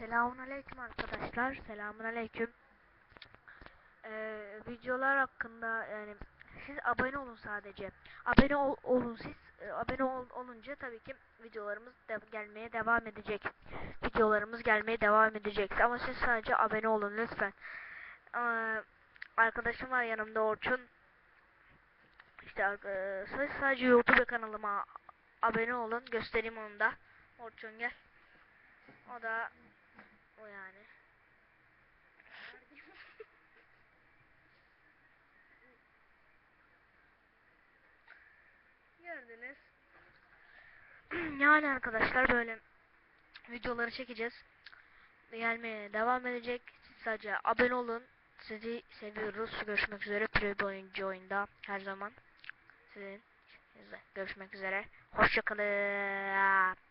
Selamun aleyküm arkadaşlar. Selamun aleyküm. Ee, videolar hakkında yani siz abone olun sadece. Abone ol- olun siz. Ee, abone ol- olunca tabii ki videolarımız da gelmeye devam edecek. Videolarımız gelmeye devam edecek. Ama siz sadece abone olun lütfen. Ee, arkadaşım var yanımda Orçun. İşte e, sadece YouTube kanalıma abone olun. Göstereyim onu da. Orçun gel. O da o yani. Gördünüz. yani arkadaşlar böyle videoları çekeceğiz. Gelmeye devam edecek. Siz sadece abone olun. Sizi seviyoruz. Görüşmek üzere. Pre oyuncu oyunda her zaman. Sizin. Görüşmek üzere. Hoşçakalın.